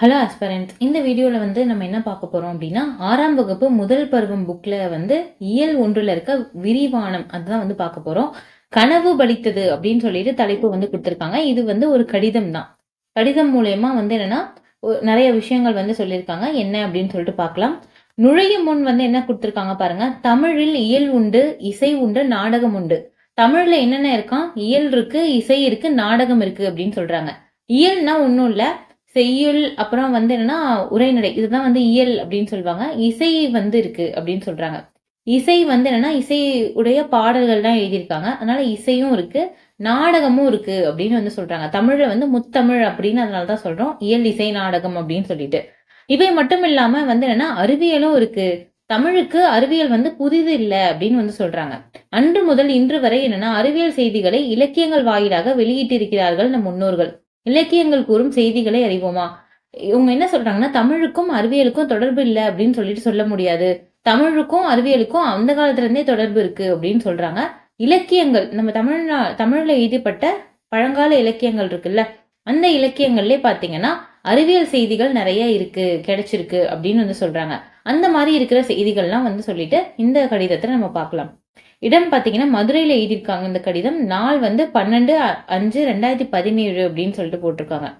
Hello aspirant இந்த வீடியோவில் வந்து நம்ம என்ன பார்க்க போகிறோம் அப்படின்னா ஆறாம் வகுப்பு முதல் பருவம் புக்கில் வந்து இயல் ஒன்றில் இருக்க விரிவானம் அதுதான் வந்து பார்க்க போகிறோம் கனவு பலித்தது அப்படின்னு சொல்லிட்டு தலைப்பு வந்து கொடுத்துருக்காங்க. இது வந்து ஒரு கடிதம் தான். கடிதம் மூலயமா வந்து என்னன்னா நிறைய விஷயங்கள் வந்து சொல்லியிருக்காங்க. என்ன அப்படின்னு சொல்லிட்டு பார்க்கலாம். நுழையும் முன் வந்து என்ன கொடுத்துருக்காங்க பாருங்க. தமிழில் இயல் உண்டு இசை உண்டு நாடகம் உண்டு. தமிழில் என்னென்ன இருக்கான் இயல் இருக்கு இசை இருக்கு நாடகம் இருக்கு அப்படின்னு சொல்றாங்க. இயல்னா ஒன்றும் இல்லை. செய்யுள் அப்புறம் வந்து என்னன்னா உரைநடை இதுதான் வந்து இயல் அப்படின்னு சொல்லுவாங்க. இசை வந்து இருக்கு அப்படின்னு சொல்றாங்க. இசை வந்து என்னன்னா இசை உடைய பாடல்கள் தான் எழுதியிருக்காங்க. அதனால இசையும் இருக்கு நாடகமும் இருக்கு அப்படின்னு வந்து சொல்றாங்க. தமிழ்ல வந்து முத்தமிழ் அப்படின்னு அதனால தான் சொல்றோம். இயல் இசை நாடகம் அப்படின்னு சொல்லிட்டு. இவை மட்டும் இல்லாம வந்து என்னன்னா அறிவியலும் இருக்கு. தமிழுக்கு அறிவியல் வந்து புதிது இல்லை அப்படின்னு வந்து சொல்றாங்க. அன்று முதல் இன்று வரை என்னன்னா அறிவியல் செய்திகளை இலக்கியங்கள் வாயிலாக வெளியிட்டிருக்கிறார்கள் நம் முன்னோர்கள். இலக்கியங்கள் கூறும் செய்திகளை அறிவோமா? இவங்க என்ன சொல்றாங்கன்னா தமிழுக்கும் அறிவியலுக்கும் தொடர்பு இல்லை அப்படின்னு சொல்லிட்டு சொல்ல முடியாது. தமிழுக்கும் அறிவியலுக்கும் அந்த காலத்துல இருந்தே தொடர்பு இருக்கு அப்படின்னு சொல்றாங்க. இலக்கியங்கள் நம்ம தமிழ்நா தமிழ்ல எழுதப்பட்ட பழங்கால இலக்கியங்கள் இருக்குல்ல அந்த இலக்கியங்கள்லே பார்த்தீங்கன்னா அறிவியல் செய்திகள் நிறைய இருக்கு கிடைச்சிருக்கு அப்படின்னு வந்து சொல்றாங்க. அந்த மாதிரி இருக்கிற செய்திகள்லாம் வந்து சொல்லிட்டு இந்த கடிதத்தை நம்ம பார்க்கலாம். இடம் பார்த்தீங்கன்னா மதுரையில் எழுதியிருக்காங்க இந்த கடிதம். நாள் வந்து பன்னெண்டு அஞ்சு ரெண்டாயிரத்தி பதினேழு அப்படின்னு சொல்லிட்டு போட்டிருக்காங்க.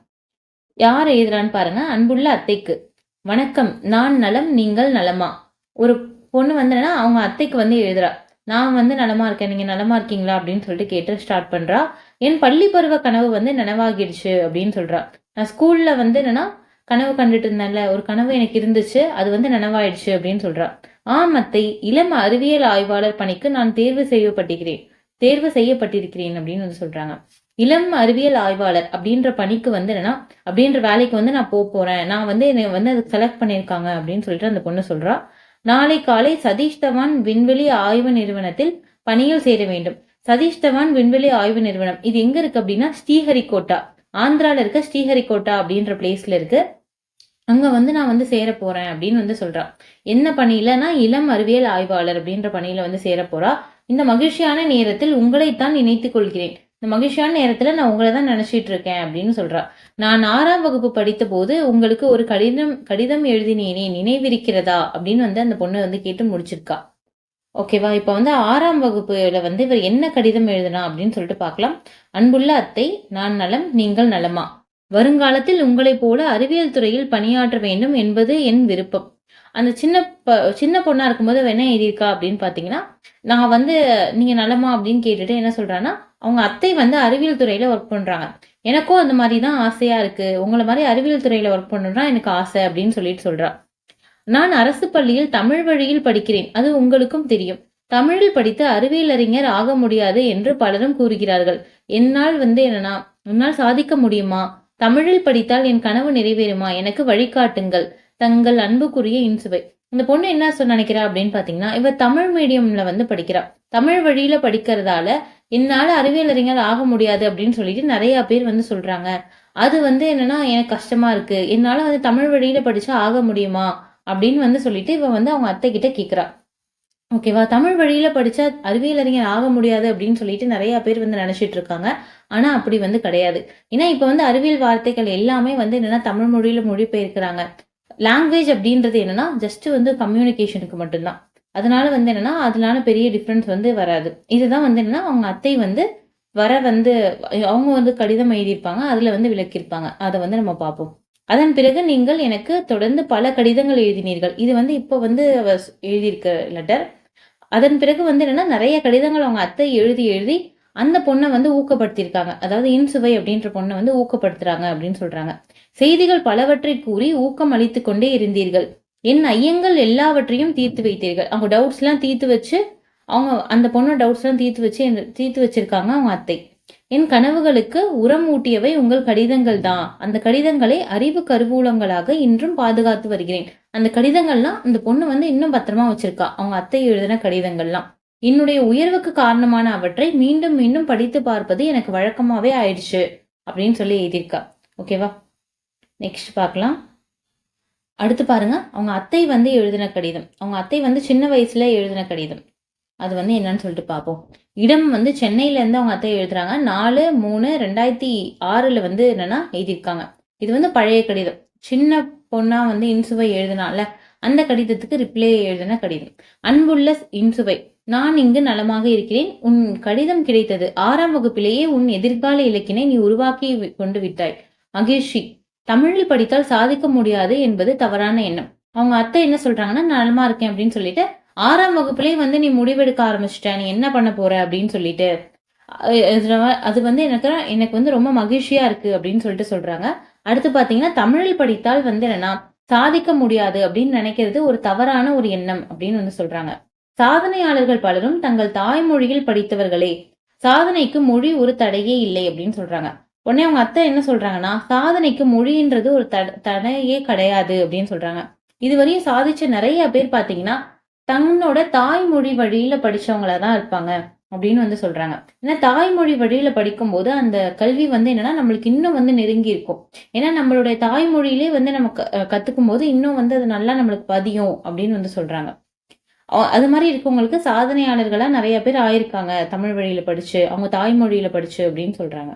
யார் எழுதுறான்னு பாருங்க. அன்புள்ள அத்தைக்கு. வணக்கம். நான் நலம் நீங்கள் நலமா? ஒரு பொண்ணு வந்து அவங்க அத்தைக்கு வந்து எழுதுறா. நான் வந்து நலமா இருக்கேன். நீங்க நலமா இருக்கீங்களா? அப்படின்னு சொல்லிட்டு கேட்டு ஸ்டார்ட் பண்றா. என் பள்ளி பருவ கனவு வந்து நனவாகிடுச்சு அப்படின்னு சொல்றா. நான் ஸ்கூல்ல வந்து என்னன்னா கனவு கண்டுட்டு இருந்தேன்ல. ஒரு கனவு எனக்கு இருந்துச்சு. அது வந்து நனவாயிடுச்சு அப்படின்னு சொல்றா. ஆமத்தை இளம் அறிவியல் ஆய்வாளர் பணிக்கு நான் தேர்வு செய்யப்பட்டிருக்கிறேன். தேர்வு செய்யப்பட்டிருக்கிறேன் அப்படின்னு வந்து சொல்றாங்க. இளம் அறிவியல் ஆய்வாளர் அப்படின்ற பணிக்கு வந்து என்னன்னா அப்படின்ற வேலைக்கு வந்து நான் போக போறேன். நான் வந்து என்னை வந்து அதுக்கு செலக்ட் பண்ணியிருக்காங்க அப்படின்னு சொல்லிட்டு அந்த பொண்ணு சொல்றா. நாளை காலை சதீஷ் தவான் விண்வெளி ஆய்வு நிறுவனத்தில் பணியில் சேர வேண்டும். சதீஷ் தவான் விண்வெளி ஆய்வு நிறுவனம். இது எங்க இருக்கு அப்படின்னா ஸ்ரீஹரிகோட்டா. ஆந்திரால இருக்க ஸ்ரீஹரிகோட்டா அப்படின்ற பிளேஸ்ல இருக்கு. அங்கே வந்து நான் வந்து சேர போகிறேன் அப்படின்னு வந்து சொல்கிறான் என்ன பணியிலனா இளம் அறிவியல் ஆய்வாளர் அப்படின்ற பணியில் வந்து சேர போகிறா இந்த மகிழ்ச்சியான நேரத்தில் உங்களைத்தான் நினைத்து கொள்கிறேன். இந்த மகிழ்ச்சியான நேரத்தில் நான் உங்களை தான் நினச்சிட்டு இருக்கேன் அப்படின்னு சொல்கிறா நான் ஆறாம் வகுப்பு படித்த போது உங்களுக்கு ஒரு கடிதம் கடிதம் எழுதினேனே நினைவிருக்கிறதா அப்படின்னு வந்து அந்த பொண்ணு வந்து கேட்டு முடிச்சிருக்கா. ஓகேவா இப்போ வந்து ஆறாம் வகுப்புல வந்து இவர் என்ன கடிதம் எழுதுனா அப்படின்னு சொல்லிட்டு பார்க்கலாம். அன்புள்ள அத்தை நான் நலம் நீங்கள் நலமா? வருங்காலத்தில் உங்களைப் போல அறிவியல் துறையில் பணியாற்ற வேண்டும் என்பது என் விருப்பம். அந்த சின்ன ப- சின்ன பொண்ணாக இருக்கும்போது என்ன எழுதியிருக்கா அப்படின்னு பார்த்தீங்கன்னா நான் வந்து நீங்கள் நலமா? அப்படின்னு கேட்டுட்டு என்ன சொல்கிறான்னா அவங்க அத்தை வந்து அறிவியல் துறையில் ஒர்க் பண்ணுறாங்க எனக்கும் அந்த மாதிரி தான் ஆசையாக இருக்குது உங்களை மாதிரி அறிவியல் துறையில் ஒர்க் பண்ணுறா எனக்கு ஆசை அப்படின்னு சொல்லிட்டு சொல்றா. நான் அரசு பள்ளியில் தமிழ் வழியில் படிக்கிறேன். அது உங்களுக்கும் தெரியும். தமிழில் படித்து அறிவியல் அறிஞர் ஆக முடியாது என்று பலரும் கூறுகிறார்கள். என்னால் வந்து என்னன்னா என்னால் சாதிக்க முடியுமா? தமிழில் படித்தால் என் கனவு நிறைவேறுமா? எனக்கு வழிகாட்டுங்கள். தங்கள் அன்புக்குரிய இன்சுவை. இந்த பொண்ணு என்ன சொல்ல நினைக்கிறா அப்படின்னு பாத்தீங்கன்னா இவ தமிழ் மீடியம்ல வந்து படிக்கிறா. தமிழ் வழியில படிக்கிறதால என்னால அறிவியல் அறிஞர் ஆக முடியாது அப்படின்னு சொல்லிட்டு நிறைய பேர் வந்து சொல்றாங்க. அது வந்து என்னன்னா எனக்கு கஷ்டமா இருக்கு. என்னால வந்து தமிழ் வழியில படிச்சா ஆக முடியுமா? அப்படின்னு வந்து சொல்லிட்டு இவ வந்து அவங்க அத்தை கிட்ட கேக்குறா. ஓகேவா? தமிழ் வழியில் படித்தா அறிவியல் அறிஞர் ஆக முடியாது அப்படின்னு சொல்லிட்டு நிறைய பேர் வந்து நினச்சிட்டு இருக்காங்க. ஆனால் அப்படி வந்து கிடையாது. ஏன்னா இப்போ வந்து அறிவியல் வார்த்தைகள் எல்லாமே வந்து என்னென்னா தமிழ் மொழியில் மொழிபெயர்க்கிறாங்க. லாங்குவேஜ் அப்படின்றது என்னென்னா ஜஸ்ட் வந்து கம்யூனிகேஷனுக்கு மட்டும்தான். அதனால வந்து என்னென்னா அதனால பெரிய டிஃப்ரென்ஸ் வந்து வராது. இதுதான் வந்து என்னென்னா அவங்க அத்தை வந்து வர வந்து அவங்க வந்து கடிதம் எழுதியிருப்பாங்க. அதில் வந்து விளக்கியிருப்பாங்க. அதை வந்து நம்ம பார்ப்போம். அதன் பிறகு நீங்கள் எனக்கு தொடர்ந்து பல கடிதங்கள் எழுதினீர்கள். இது வந்து இப்போ வந்து எழுதியிருக்க லெட்டர் அதன் பிறகு வந்து என்னன்னா நிறைய கடிதங்கள் அவங்க அத்தை எழுதி எழுதி அந்த பொண்ணை வந்து ஊக்கப்படுத்தியிருக்காங்க. அதாவது இன்சுவை அப்படின்ற பொண்ணை வந்து ஊக்கப்படுத்துறாங்க அப்படின்னு சொல்றாங்க. செய்திகள் பலவற்றை கூறி ஊக்கம் அளித்து கொண்டே இருந்தீர்கள். என் ஐயங்கள் எல்லாவற்றையும் தீர்த்து வைத்தீர்கள். அவங்க டவுட்ஸ்லாம் தீர்த்து வச்சு அவங்க அந்த பொண்ணோட டவுட்ஸ்லாம் தீர்த்து வச்சு தீர்த்து வச்சிருக்காங்க அவங்க அத்தை. என் கனவுகளுக்கு உரம் ஊட்டியவை உங்கள் கடிதங்கள் தான். அந்த கடிதங்களை அறிவு கருவூலங்களாக இன்றும் பாதுகாத்து வருகிறேன். அந்த கடிதங்கள்லாம் அந்த பொண்ணு வந்து இன்னும் பத்திரமா வச்சிருக்கா. அவங்க அத்தை எழுதின கடிதங்கள்லாம். என்னுடைய உயர்வுக்கு காரணமான அவற்றை மீண்டும் மீண்டும் படித்து பார்ப்பது எனக்கு வழக்கமாவே ஆயிடுச்சு அப்படின்னு சொல்லி எழுதியிருக்கா. ஓகேவா நெக்ஸ்ட் பார்க்கலாம். அடுத்து பாருங்க. அவங்க அத்தை வந்து எழுதின கடிதம். அவங்க அத்தை வந்து சின்ன வயசுல எழுதின கடிதம். அது வந்து என்னன்னு சொல்லிட்டு பார்ப்போம். இடம் வந்து சென்னையிலேருந்து அவங்க அத்தை எழுதுறாங்க. நாலு மூணு ரெண்டாயிரத்தி ஆறில் வந்து என்னென்னா எழுதியிருக்காங்க. இது வந்து பழைய கடிதம். சின்ன பொண்ணாக வந்து இன்சுவை எழுதினால அந்த கடிதத்துக்கு ரிப்ளை எழுதின கடிதம். அன்புள்ள இன்சுவை நான் இங்கு நலமாக இருக்கிறேன். உன் கடிதம் கிடைத்தது. ஆறாம் வகுப்பிலேயே உன் எதிர்கால இலக்கினை நீ உருவாக்கி கொண்டு விட்டாய். மகிழ்ச்சி. தமிழில் படித்தால் சாதிக்க முடியாது என்பது தவறான எண்ணம். அவங்க அத்தை என்ன சொல்றாங்கன்னா நலமா இருக்கேன் அப்படின்னு சொல்லிட்டு ஆறாம் வகுப்புலேயே வந்து நீ முடிவெடுக்க ஆரம்பிச்சிட்ட. நீ என்ன பண்ண போற அப்படின்னு சொல்லிட்டு அது வந்து எனக்கு எனக்கு வந்து ரொம்ப மகிழ்ச்சியா இருக்கு அப்படின்னு சொல்லிட்டு சொல்றாங்க. அடுத்து பாத்தீங்கன்னா தமிழில் படித்தால் வந்து என்னன்னா சாதிக்க முடியாது அப்படின்னு நினைக்கிறது ஒரு தவறான ஒரு எண்ணம் அப்படின்னு வந்து சொல்றாங்க. சாதனையாளர்கள் பலரும் தங்கள் தாய்மொழியில் படித்தவர்களே சாதனைக்கு மொழி ஒரு தடையே இல்லை அப்படின்னு சொல்றாங்க. உடனே அவங்க அத்தை என்ன சொல்றாங்கன்னா சாதனைக்கு மொழின்றது ஒரு தடையே கிடையாது அப்படின்னு சொல்றாங்க. இதுவரையும் சாதிச்ச நிறைய பேர் பாத்தீங்கன்னா தன்னோட தாய்மொழி வழியில் படிச்சவங்களா தான் இருப்பாங்க அப்படின்னு வந்து சொல்கிறாங்க ஏன்னா தாய்மொழி வழியில் படிக்கும்போது அந்த கல்வி வந்து என்னன்னா நம்மளுக்கு இன்னும் வந்து நெருங்கி இருக்கும். ஏன்னா நம்மளுடைய தாய்மொழியிலே வந்து நம்ம கற்றுக்கும் போது இன்னும் வந்து அது நல்லா நம்மளுக்கு பதியும் அப்படின்னு வந்து சொல்கிறாங்க அது மாதிரி இருக்கவங்களுக்கு சாதனையாளர்களாக நிறைய பேர் ஆயிருக்காங்க தமிழ் வழியில் படித்து அவங்க தாய்மொழியில் படித்து அப்படின்னு சொல்கிறாங்க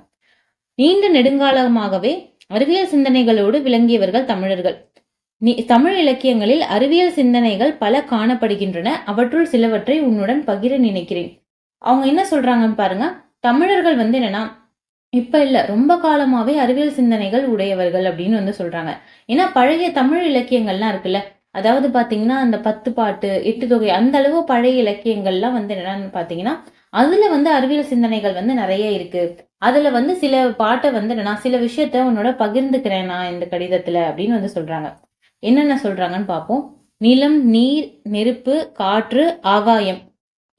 நீண்ட நெடுங்காலமாகவே அறிவியல் சிந்தனைகளோடு விளங்கியவர்கள் தமிழர்கள். நீ தமிழ் இலக்கியங்களில் அறிவியல் சிந்தனைகள் பல காணப்படுகின்றன. அவற்றுள் சிலவற்றை உன்னுடன் பகிர நினைக்கிறேன். அவங்க என்ன சொல்றாங்கன்னு பாருங்க. தமிழர்கள் வந்து என்னன்னா இப்ப இல்ல ரொம்ப காலமாவே அறிவியல் சிந்தனைகள் உடையவர்கள் அப்படின்னு வந்து சொல்றாங்க. ஏன்னா பழைய தமிழ் இலக்கியங்கள்லாம் இருக்குல்ல அதாவது பாத்தீங்கன்னா அந்த பத்து பாட்டு எட்டு தொகை அந்த அளவு பழைய இலக்கியங்கள்லாம் வந்து என்னன்னு பாத்தீங்கன்னா அதுல வந்து அறிவியல் சிந்தனைகள் வந்து நிறைய இருக்கு. அதுல வந்து சில பாட்டை வந்து நான் சில விஷயத்த உன்னோட பகிர்ந்துக்கிறேன் நான் இந்த கடிதத்துல அப்படின்னு வந்து சொல்றாங்க. என்னென்ன சொல்றாங்கன்னு பார்ப்போம். நிலம் நீர் நெருப்பு காற்று ஆகாயம்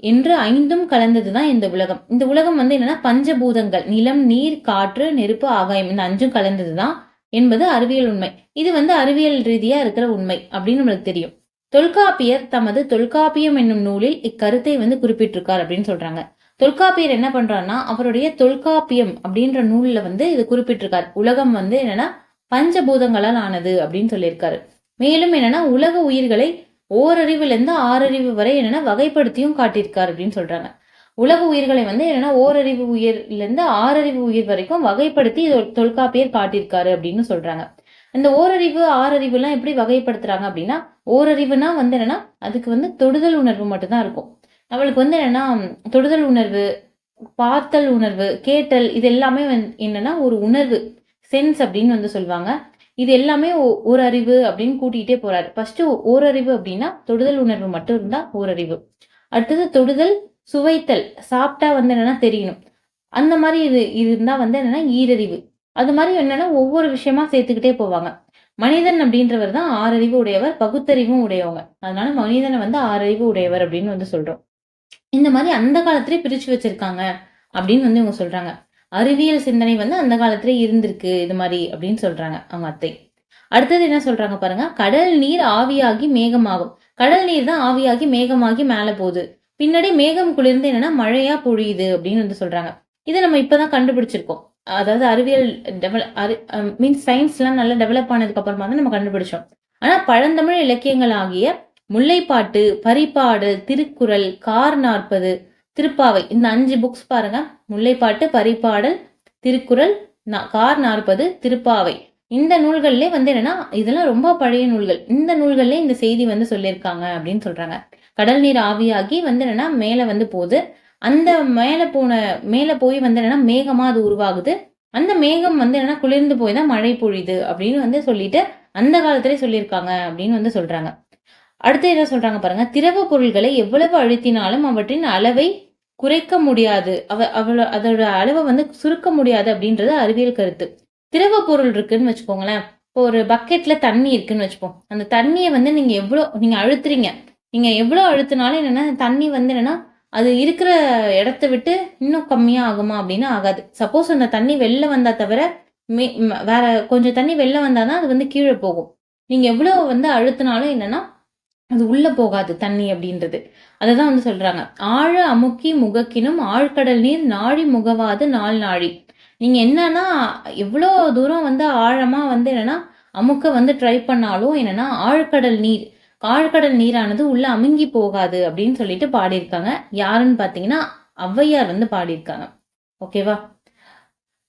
என்று ஐந்தும் கலந்தது தான் இந்த உலகம். இந்த உலகம் வந்து என்னன்னா பஞ்சபூதங்கள். நிலம் நீர் காற்று நெருப்பு ஆகாயம் இந்த அஞ்சும் கலந்தது தான் என்பது அறிவியல் உண்மை. இது வந்து அறிவியல் ரீதியா இருக்கிற உண்மை அப்படின்னு நம்மளுக்கு தெரியும். தொல்காப்பியர் தமது தொல்காப்பியம் என்னும் நூலில் இக்கருத்தை வந்து குறிப்பிட்டிருக்கார் அப்படின்னு சொல்றாங்க. தொல்காப்பியர் என்ன பண்றாருன்னா அவருடைய தொல்காப்பியம் அப்படின்ற நூலில் வந்து இது குறிப்பிட்டிருக்கார். உலகம் வந்து என்னன்னா பஞ்சபூதங்களால் ஆனது அப்படின்னு சொல்லியிருக்காரு. மேலும் என்னன்னா உலக உயிர்களை ஓரறிவுலேருந்து ஆறறிவு வரை என்னென்னா வகைப்படுத்தியும் காட்டியிருக்கார் அப்படின்னு சொல்கிறாங்க உலக உயிர்களை வந்து என்னென்னா ஓரறிவு உயிர்லேருந்து ஆறறிவு உயிர் வரைக்கும் வகைப்படுத்தி தொல்காப்பியர் காட்டியிருக்காரு அப்படின்னு சொல்கிறாங்க இந்த ஓரறிவு ஆறறிவுலாம் எப்படி வகைப்படுத்துகிறாங்க அப்படின்னா ஓரறிவுனா வந்து என்னென்னா அதுக்கு வந்து தொடுதல் உணர்வு மட்டும்தான் இருக்கும். நம்மளுக்கு வந்து என்னென்னா தொடுதல் உணர்வு பார்த்தல் உணர்வு கேட்டல் இது எல்லாமே என்னன்னா ஒரு உணர்வு. சென்ஸ் அப்படின்னு வந்து சொல்லுவாங்க. இது எல்லாமே ஒரு அறிவு அப்படின்னு கூட்டிகிட்டே போறாரு. ஃபர்ஸ்ட் ஓரறிவு அப்படின்னா தொடுதல் உணர்வு மட்டும் இருந்தா ஓரறிவு. அடுத்தது தொடுதல் சுவைத்தல் சாப்பிட்டா வந்து என்னன்னா தெரியணும். அந்த மாதிரி இது இருந்தா வந்து என்னன்னா ஈரறிவு. அது மாதிரி என்னன்னா ஒவ்வொரு விஷயமா சேர்த்துக்கிட்டே போவாங்க. மனிதன் அப்படின்றவர் தான் ஆறறிவு உடையவர் பகுத்தறிவும் உடையவங்க. அதனால மனிதனை வந்து ஆறறிவு உடையவர் அப்படின்னு வந்து சொல்றோம். இந்த மாதிரி அந்த காலத்திலே பிரிச்சு வச்சிருக்காங்க அப்படின்னு வந்து இவங்க சொல்றாங்க. அறிவியல் சிந்தனை வந்து அந்த காலத்துல இருந்திருக்கு இது மாதிரி அப்படின்னு சொல்றாங்க அவங்க அத்தை. அடுத்தது என்ன சொல்றாங்க பாருங்க கடல் நீர் ஆவியாகி மேகமாகும். கடல் நீர் தான் ஆவியாகி மேகமாகி மேலே போகுது. பின்னாடி மேகம் குளிர்ந்து என்னன்னா மழையா பொழியுது அப்படின்னு வந்து சொல்றாங்க. இதை நம்ம இப்பதான் கண்டுபிடிச்சிருக்கோம். அதாவது அறிவியல் டெவலப் மீன்ஸ் சயின்ஸ்லாம் நல்லா டெவலப் ஆனதுக்கு அப்புறமா தான் நம்ம கண்டுபிடிச்சோம். ஆனா பழந்தமிழ் இலக்கியங்கள் ஆகிய முல்லைப்பாட்டு பரிப்பாடல் திருக்குறள் கார் நாற்பது திருப்பாவை. இந்த அஞ்சு புக்ஸ் பாருங்க. முல்லைப்பாட்டு பரிபாடல் திருக்குறள் கார் நாற்பது திருப்பாவை. இந்த நூல்கள்லே வந்து என்னன்னா இதெல்லாம் ரொம்ப பழைய நூல்கள். இந்த நூல்கள்ல இந்த செய்தி வந்து சொல்லியிருக்காங்க அப்படின்னு சொல்றாங்க. கடல் நீர் ஆவியாகி வந்து என்னன்னா மேல வந்து போகுது. அந்த மேல போன மேல போய் வந்து என்னன்னா மேகமா அது உருவாகுது. அந்த மேகம் வந்து என்னன்னா குளிர்ந்து போய் தான் மழை பொழியுது அப்படின்னு வந்து சொல்லிட்டு அந்த காலத்திலே சொல்லியிருக்காங்க அப்படின்னு வந்து சொல்றாங்க. அடுத்து என்ன சொல்றாங்க பாருங்க. திரவ பொருள்களை எவ்வளவு அழுத்தினாலும் அவற்றின் அளவை குறைக்க முடியாது. அவ அவ்வளோ அதோட அளவை வந்து சுருக்க முடியாது அப்படின்றது அறிவியல் கருத்து. திரவ பொருள் இருக்குன்னு வச்சுக்கோங்களேன். இப்போ ஒரு பக்கெட்ல தண்ணி இருக்குன்னு வச்சுப்போம். அந்த தண்ணியை வந்து நீங்க எவ்வளோ நீங்க அழுத்துறீங்க. நீங்க எவ்வளோ அழுத்தினாலும் என்னன்னா தண்ணி வந்து என்னன்னா அது இருக்கிற இடத்த விட்டு இன்னும் கம்மியாக ஆகுமா அப்படின்னு ஆகாது. சப்போஸ் அந்த தண்ணி வெளில வந்தா தவிர மே வேற கொஞ்சம் தண்ணி வெளில வந்தாதான் அது வந்து கீழே போகும். நீங்கள் எவ்வளோ வந்து அழுத்தினாலும் என்னன்னா அது உள்ளே போகாது தண்ணி அப்படின்றது. அதை தான் வந்து சொல்கிறாங்க ஆழ அமுக்கி முகக்கினும் ஆழ்கடல் நீர் நாழி முகவாது நாள் நாழி. நீங்கள் என்னன்னா எவ்வளோ தூரம் வந்து ஆழமாக வந்து என்னென்னா அமுக்க வந்து ட்ரை பண்ணாலும் என்னென்னா ஆழ்கடல் நீர் ஆழ்கடல் நீரானது உள்ளே அமுங்கி போகாது அப்படின்னு சொல்லிட்டு பாடியிருக்காங்க. யாருன்னு பார்த்தீங்கன்னா ஔவையார் வந்து பாடியிருக்காங்க. ஓகேவா?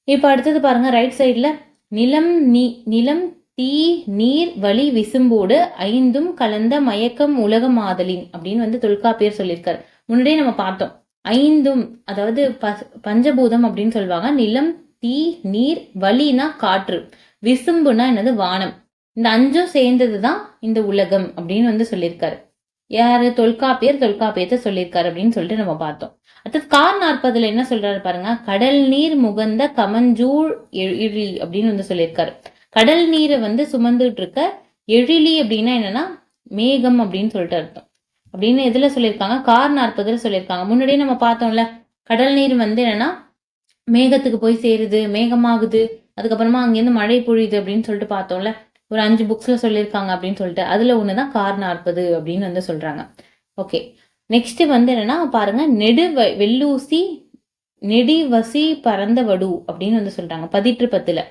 இப்போ அடுத்தது பாருங்கள் ரைட் சைடில் நிலம் நீ நிலம் தீ நீர் வழி விசும்போடு ஐந்தும் கலந்த மயக்கம் உலகமாதலின் அப்படின்னு வந்து தொல்காப்பியர் சொல்லியிருக்காரு. முன்னாடியே நம்ம பார்த்தோம். ஐந்தும் அதாவது ப- பஞ்சபூதம் அப்படின்னு சொல்லுவாங்க. நிலம் தீ நீர் வலினா காற்று. விசும்புனா என்னது? வானம். இந்த அஞ்சும் சேர்ந்தது தான் இந்த உலகம் அப்படின்னு வந்து சொல்லியிருக்காரு. யாரு? தொல்காப்பியர் தொல்காப்பியத்தை சொல்லியிருக்காரு அப்படின்னு சொல்லிட்டு நம்ம பார்த்தோம். அடுத்தது கார் நாற்பதுல என்ன சொல்றாரு பாருங்க? கடல் நீர் முகந்த கமஞ்சூழ் எழிலி அப்படின்னு வந்து சொல்லியிருக்காரு. கடல் நீரை வந்து சுமந்துட்டு இருக்க எழிலி அப்படின்னா என்னன்னா மேகம் அப்படின்னு சொல்லிட்டு அர்த்தம். அப்படின்னு எதுல சொல்லியிருக்காங்க? கார் நாற்பதுல சொல்லியிருக்காங்க. முன்னாடியே நம்ம பார்த்தோம்ல கடல் நீர் வந்து என்னன்னா மேகத்துக்கு போய் சேருது மேகமாகுது அதுக்கப்புறமா அங்கேருந்து மழை பொழியுது அப்படின்னு சொல்லிட்டு பார்த்தோம்ல ஒரு அஞ்சு புக்ஸ்ல சொல்லியிருக்காங்க அப்படின்னு சொல்லிட்டு. அதுல ஒண்ணுதான் கார் நாற்பது அப்படின்னு வந்து சொல்றாங்க. ஓகே நெக்ஸ்ட் வந்து என்னன்னா பாருங்க நெடு வ- வெள்ளூசி நெடிவசி பரந்த வடு அப்படின்னு வந்து சொல்றாங்க. பதிற்று பத்துல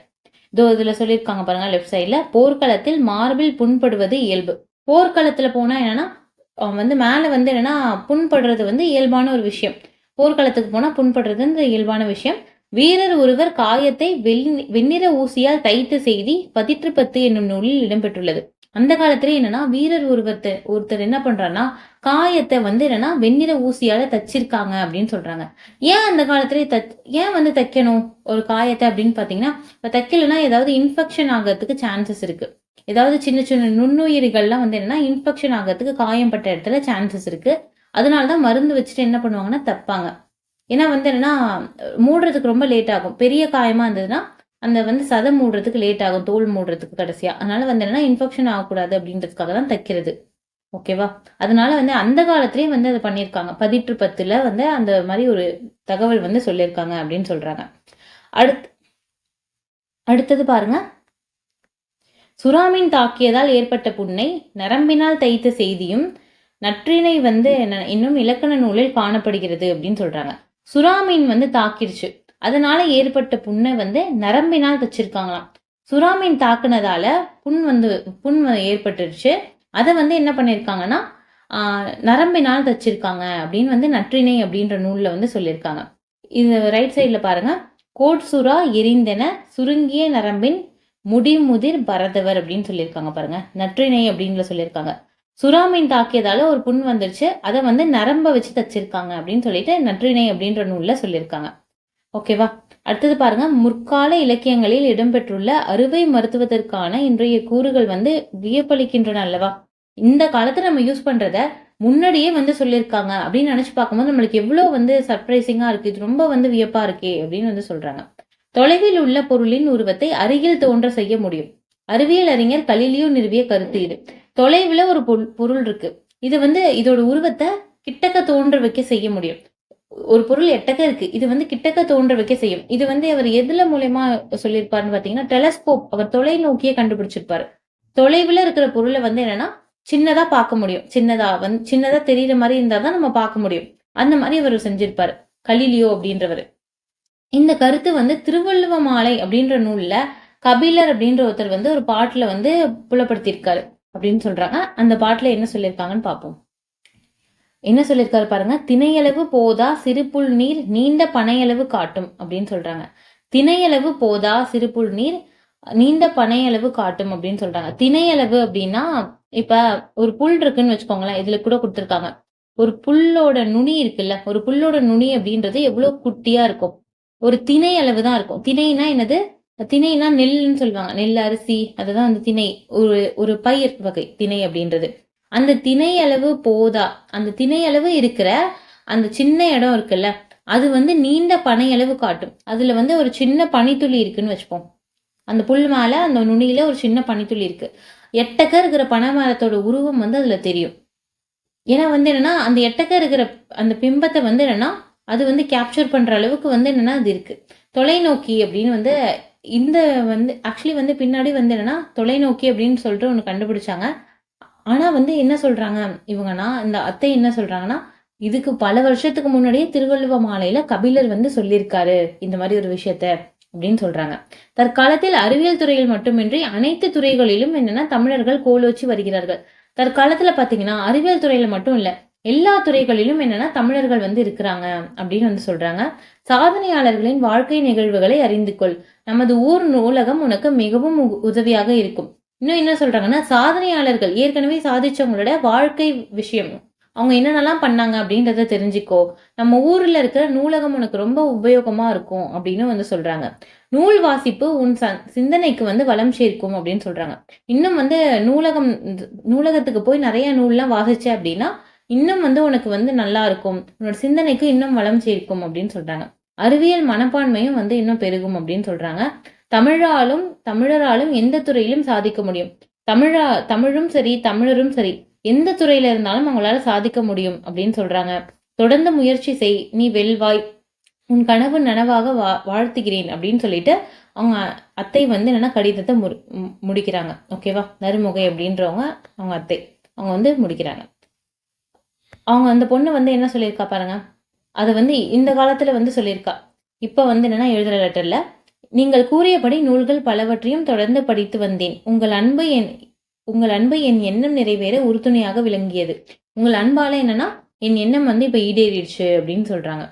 இதோ இதில் சொல்லியிருக்காங்க பாருங்க லெஃப்ட் சைடில் போர்க்களத்தில் மார்பில் புண்படுவது இயல்பு. போர்க்களத்தில் போனால் என்னென்னா அவன் வந்து மேலே வந்து என்னென்னா புண்படுறது வந்து இயல்பான ஒரு விஷயம். போர்க்களத்துக்கு போனால் புண்படுறது இயல்பான விஷயம். வீரர் ஒருவர் காயத்தை வெள்ளி- வெண்ணிற ஊசியால் தைத்து செய்தி பதிற்றுப்பத்து என்னும் நூலில் இடம்பெற்றுள்ளது. அந்த காலத்துல என்னன்னா வீரர் ஒருவர்த்த ஒருத்தர் என்ன பண்றாருன்னா காயத்தை வந்து என்னன்னா வெண்ணிற ஊசியால தச்சிருக்காங்க அப்படின்னு சொல்றாங்க. ஏன் அந்த காலத்துல தச் ஏன் வந்து தைக்கணும் ஒரு காயத்தை அப்படின்னு பாத்தீங்கன்னா இப்ப தைக்கலன்னா ஏதாவது இன்ஃபெக்ஷன் ஆகிறதுக்கு சான்சஸ் இருக்கு. ஏதாவது சின்ன சின்ன நுண்ணுயிரிகள்லாம் வந்து என்னன்னா இன்ஃபெக்ஷன் ஆகிறதுக்கு காயம்பட்ட இடத்துல சான்சஸ் இருக்கு. அதனால தான் மருந்து வச்சுட்டு என்ன பண்ணுவாங்கன்னா தப்பாங்க. ஏன்னா வந்து என்னன்னா மூடுறதுக்கு ரொம்ப லேட் ஆகும். பெரிய காயமா இருந்ததுன்னா அந்த வந்து சதை மூடுறதுக்கு லேட் ஆகும் தோல் மூடுறதுக்கு கடைசியா. அதனால வந்து என்னன்னா இன்ஃபெக்ஷன் ஆகக்கூடாது அப்படின்றதுக்காக தான் தைக்கிறது. ஓகேவா அதனால வந்து அந்த காலத்திலேயே வந்து அதை பண்ணியிருக்காங்க. பதிற்று பத்துல வந்து அந்த மாதிரி ஒரு தகவல் வந்து சொல்லியிருக்காங்க அப்படின்னு சொல்றாங்க. அடுத்து அடுத்தது பாருங்க. சுறாமீன் தாக்கியதால் ஏற்பட்ட புண்ணை நரம்பினால் தைத்த செய்தியும் நற்றினை வந்து என்ன- இன்னும் இலக்கண நூலில் காணப்படுகிறது அப்படின்னு சொல்றாங்க. சுறாமீன் வந்து தாக்கிருச்சு. அதனால ஏற்பட்ட புண்ணை வந்து நரம்பினால் தச்சிருக்காங்களாம் சுறாமீன் தாக்குனதால புண் வந்து புண் ஏற்பட்டுருச்சு. அதை வந்து என்ன பண்ணியிருக்காங்கன்னா நரம்பினால் தச்சிருக்காங்க அப்படின்னு வந்து நற்றினை அப்படின்ற நூலில் வந்து சொல்லியிருக்காங்க இது ரைட் சைடில் பாருங்கள் கோட்சுரா எரிந்தென சுருங்கிய நரம்பின் முடிமுதிர் பரதவர் அப்படின்னு சொல்லியிருக்காங்க பாருங்க. நற்றினை அப்படின்னு சொல்லியிருக்காங்க சுறாமீன் தாக்கியதால ஒரு புண் வந்துருச்சு. அதை வந்து நரம்ப வச்சு தச்சிருக்காங்க அப்படின்னு சொல்லிட்டு நற்றினை அப்படின்ற நூலில் சொல்லியிருக்காங்க ஓகேவா அடுத்தது பாருங்க. முற்கால இலக்கியங்களில் இடம்பெற்றுள்ள அறுவை மருத்துவத்திற்கான இன்றைய கூறுகள் வந்து வியப்பளிக்கின்றன அல்லவா? இந்த காலத்தை நம்ம யூஸ் பண்றத முன்னாடியே வந்து சொல்லியிருக்காங்க அப்படின்னு நினைச்சு பார்க்கும்போது நம்மளுக்கு எவ்வளோ வந்து சர்ப்ரைசிங்கா இருக்கு. இது ரொம்ப வந்து வியப்பா இருக்கே அப்படின்னு வந்து சொல்றாங்க. தொலைவில் உள்ள பொருளின் உருவத்தை அருகில் தோன்ற செய்ய முடியும். அறிவியல் அறிஞர் கலிலியோ நிறுவிய கருத்து இது. தொலைவில் ஒரு பொருள் இருக்கு. இது வந்து இதோட உருவத்தை கிட்டக்க தோன்ற வைக்க செய்ய முடியும். ஒரு பொருள் எட்டக்க இருக்கு. இது வந்து கிட்டக்க தோன்ற வைக்க செய்யும். இது வந்து அவர் எதுல மூலயமா சொல்லியிருப்பாருன்னு பாத்தீங்கன்னா டெலஸ்கோப் அவர் தொலைநோக்கியே கண்டுபிடிச்சிருப்பாரு. தொலைவில் இருக்கிற பொருளை வந்து என்னன்னா சின்னதா பார்க்க முடியும். சின்னதா வந்து சின்னதா தெரியுற மாதிரி இருந்தா தான் நம்ம பார்க்க முடியும். அந்த மாதிரி அவர் செஞ்சிருப்பாரு. கலிலியோ அப்படின்றவர். இந்த கருத்து வந்து திருவள்ளுவ மாலை அப்படின்ற நூல்ல கபிலர் அப்படின்ற ஒருத்தர் வந்து ஒரு பாட்டுல வந்து புலப்படுத்தியிருக்காரு அப்படின்னு சொல்றாங்க. அந்த பாட்டுல என்ன சொல்லியிருக்காங்கன்னு பார்ப்போம் என்ன சொல்லியிருக்காரு பாருங்க திணையளவு போதா சிறுபுல் நீர் நீண்ட பனையளவு காட்டும் அப்படின்னு சொல்றாங்க. திணையளவு போதா சிறுபுல் நீர் நீண்ட பனையளவு காட்டும் அப்படின்னு சொல்றாங்க. திணையளவு அப்படின்னா இப்ப ஒரு புல் இருக்குன்னு வச்சுக்கோங்களேன் இதுல கூட கொடுத்துருக்காங்க. ஒரு புல்லோட நுனி இருக்குல்ல ஒரு புல்லோட நுனி அப்படின்றது எவ்வளவு குட்டியா இருக்கும். ஒரு திணை அளவு தான் இருக்கும். திணைனா என்னது? திணைனா நெல்லுன்னு சொல்லுவாங்க. நெல் அரிசி அதுதான் அந்த திணை. ஒரு ஒரு பயிர் வகை திணை அப்படின்றது. அந்த திணை அளவு போதா அந்த திணை அளவு இருக்கிற அந்த சின்ன இடம் இருக்குல்ல அது வந்து நீண்ட பனை அளவு காட்டும். அதில் வந்து ஒரு சின்ன பனித்துளி இருக்குன்னு வச்சுப்போம். அந்த புல் மேலே அந்த நுனியில் ஒரு சின்ன பனித்துளி இருக்குது எட்டக்க இருக்கிற பனை மரத்தோட உருவம் வந்து அதில் தெரியும். ஏன்னா வந்து என்னன்னா அந்த எட்டக்க இருக்கிற அந்த பிம்பத்தை வந்து என்னென்னா அது வந்து கேப்சர் பண்ணுற அளவுக்கு வந்து என்னென்னா அது இருக்குது தொலைநோக்கி அப்படின்னு வந்து இந்த வந்து ஆக்சுவலி வந்து பின்னாடி வந்து என்னென்னா தொலைநோக்கி அப்படின்னு சொல்லிட்டு ஒன்று கண்டுபிடிச்சாங்க. ஆனால் வந்து என்ன சொல்கிறாங்க இவங்கன்னா இந்த அத்தை என்ன சொல்கிறாங்கன்னா இதுக்கு பல வருஷத்துக்கு முன்னாடியே திருவள்ளுவ மாலையில் கபிலர் வந்து சொல்லியிருக்காரு இந்த மாதிரி ஒரு விஷயத்த அப்படின்னு சொல்றாங்க. தற்காலத்தில் அறிவியல் துறையில் மட்டுமின்றி அனைத்து துறைகளிலும் என்னன்னா தமிழர்கள் கோலோச்சி வருகிறார்கள். தற்காலத்துல பாத்தீங்கன்னா அறிவியல் துறையில மட்டும் இல்ல எல்லா துறைகளிலும் என்னன்னா தமிழர்கள் வந்து இருக்கிறாங்க அப்படின்னு வந்து சொல்றாங்க. சாதனையாளர்களின் வாழ்க்கை நிகழ்வுகளை அறிந்து கொள். நமது ஊர் நூலகம் உனக்கு மிகவும் உ- உதவியாக இருக்கும். இன்னும் என்ன சொல்றாங்கன்னா சாதனையாளர்கள் ஏற்கனவே சாதிச்சவங்களோட வாழ்க்கை விஷயம். அவங்க என்னென்னலாம் பண்ணாங்க அப்படின்றத தெரிஞ்சுக்கோ. நம்ம ஊரில் இருக்கிற நூலகம் உனக்கு ரொம்ப உபயோகமாக இருக்கும் அப்படின்னு வந்து சொல்கிறாங்க நூல் வாசிப்பு உன் ச- சிந்தனைக்கு வந்து வளம் சேர்க்கும் அப்படின்னு சொல்கிறாங்க இன்னும் வந்து நூலகம் நூலகத்துக்கு போய் நிறைய நூல்லாம் வாசிச்ச அப்படின்னா இன்னும் வந்து உனக்கு வந்து நல்லா இருக்கும். உன்னோட சிந்தனைக்கு இன்னும் வளம் சேர்க்கும் அப்படின்னு சொல்கிறாங்க அறிவியல் மனப்பான்மையும் வந்து இன்னும் பெருகும் அப்படின்னு சொல்கிறாங்க தமிழாலும் தமிழராலும் எந்த துறையிலும் சாதிக்க முடியும். தமிழா தமிழும் சரி தமிழரும் சரி எந்த துறையில இருந்தாலும் அவங்களால சாதிக்க முடியும் அப்படின்னு சொல்றாங்க. தொடர்ந்து முயற்சி செய் நீ வெல்வாய் உன் கனவு நனவாக வா வாழ்த்துகிறேன் அப்படின்னு சொல்லிட்டு அவங்க அத்தை வந்து என்னன்னா கடிதத்தை மு- முடிக்கிறாங்க. ஓகேவா நறுமுகை அப்படின்றவங்க அவங்க அத்தை. அவங்க வந்து முடிக்கிறாங்க. அவங்க அந்த பொண்ணு வந்து என்ன சொல்லியிருக்கா பாருங்க. அது வந்து இந்த காலத்துல வந்து சொல்லியிருக்கா. இப்போ வந்து என்னன்னா எழுதுற லெட்டர்ல நீங்கள் கூறியபடி நூல்கள் பலவற்றையும் தொடர்ந்து படித்து வந்தேன். உங்கள் அன்பு என் உங்கள் அன்பு என் எண்ணம் நிறைவேற உறுதுணையாக விளங்கியது. உங்கள் அன்பால என்னன்னா என் எண்ணம் வந்து இப்ப ஈடேறிடுச்சு அப்படின்னு சொல்றாங்க.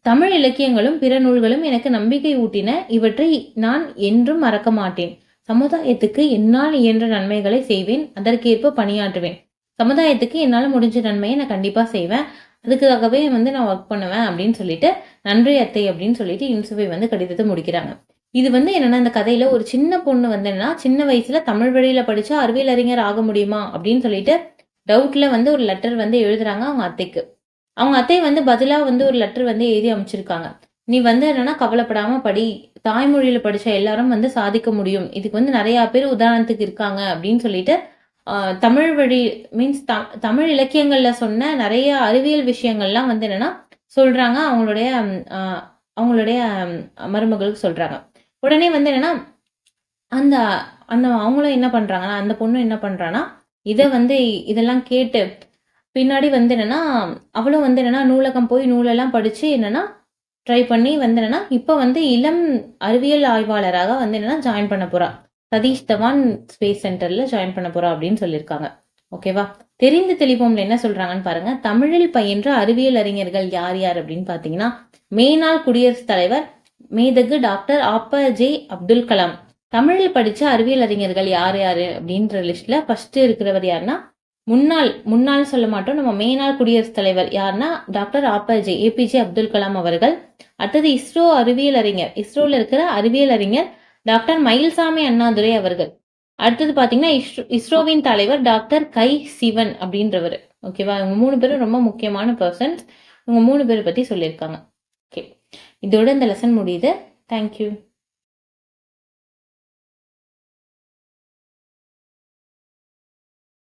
தமிழ் இலக்கியங்களும் பிற நூல்களும் எனக்கு நம்பிக்கை ஊட்டின இவற்றை நான் என்றும் மறக்க மாட்டேன். சமுதாயத்துக்கு என்னால் இயன்ற நன்மைகளை செய்வேன் அதற்கேற்ப பணியாற்றுவேன். சமுதாயத்துக்கு என்னால் முடிஞ்ச நன்மையை நான் கண்டிப்பா செய்வேன். அதுக்காகவே வந்து நான் ஒர்க் பண்ணுவேன் அப்படின்னு சொல்லிட்டு நன்றி அத்தை அப்படின்னு சொல்லிட்டு இன்சுவை வந்து கடிதத்தை முடிக்கிறாங்க. இது வந்து என்னன்னா இந்த கதையில ஒரு சின்ன பொண்ணு வந்து என்னன்னா சின்ன வயசுல தமிழ் வழியில படிச்சா அறிவியல் அறிஞர் ஆக முடியுமா அப்படின்னு சொல்லிட்டு டவுட்ல வந்து ஒரு லெட்டர் வந்து எழுதுறாங்க அவங்க அத்தைக்கு. அவங்க அத்தை வந்து பதிலா வந்து ஒரு லெட்டர் வந்து எழுதி அமைச்சிருக்காங்க. நீ வந்து என்னன்னா கவலைப்படாம படி. தாய்மொழியில படிச்ச எல்லாரும் வந்து சாதிக்க முடியும். இதுக்கு வந்து நிறைய பேர் உதாரணத்துக்கு இருக்காங்க அப்படின்னு சொல்லிட்டு தமிழ் வழி மீன்ஸ் த தமிழ் இலக்கியங்களில் சொன்ன நிறைய அறிவியல் விஷயங்கள்லாம் வந்து என்னென்னா சொல்கிறாங்க அவங்களுடைய அவங்களுடைய மருமகளுக்கு சொல்கிறாங்க உடனே வந்து என்னன்னா அந்த அந்த அவங்களும் என்ன பண்ணுறாங்கன்னா அந்த பொண்ணும் என்ன பண்ணுறான்னா இதை வந்து இதெல்லாம் கேட்டு பின்னாடி வந்து என்னன்னா அவளும் வந்து என்னென்னா நூலகம் போய் நூலெல்லாம் படித்து என்னென்னா ட்ரை பண்ணி வந்து என்னன்னா இப்போ வந்து இளம் அறிவியல் ஆய்வாளராக வந்து என்னென்னா ஜாயின் பண்ண போறா. சதீஷ் தவான் ஸ்பேஸ் சென்டர்ல ஜாயின் பண்ண போறா அப்படின்னு சொல்லியிருக்காங்க. ஓகேவா தெரிந்து தெளிவோம்ல என்ன சொல்றாங்கன்னு பாருங்க. தமிழில் பயின்ற அறிவியல் அறிஞர்கள் யார் யார் அப்படின்னு பாத்தீங்கன்னா மேனாள் குடியரசுத் தலைவர் மேதகு டாக்டர் ஆப்ப ஜே அப்துல் கலாம். தமிழில் படிச்ச அறிவியல் அறிஞர்கள் யார் யார் அப்படின்ற லிஸ்ட்ல ஃபர்ஸ்ட் இருக்கிறவர் யாருன்னா முன்னாள் முன்னாள் சொல்ல மாட்டோம். நம்ம மேனாள் குடியரசுத் தலைவர் யாருன்னா doctor A P J A P J Abdul Kalam அவர்கள். அடுத்தது இஸ்ரோ அறிவியல் அறிஞர். இஸ்ரோல இருக்கிற அறிவியல் அறிஞர் டாக்டர் மயில்சாமி அண்ணாதுரை அவர்கள். அடுத்தது பார்த்தீங்கன்னா இஸ்ரோ இஸ்ரோவின் தலைவர் டாக்டர் கை சிவன் அப்படின்றவர். ஓகேவா இவங்க மூணு பேரும் ரொம்ப முக்கியமான பர்சன்ஸ் இவங்க மூணு பேரை பற்றி சொல்லியிருக்காங்க. ஓகே இதோட இந்த லெசன் முடியுது. தேங்க்யூ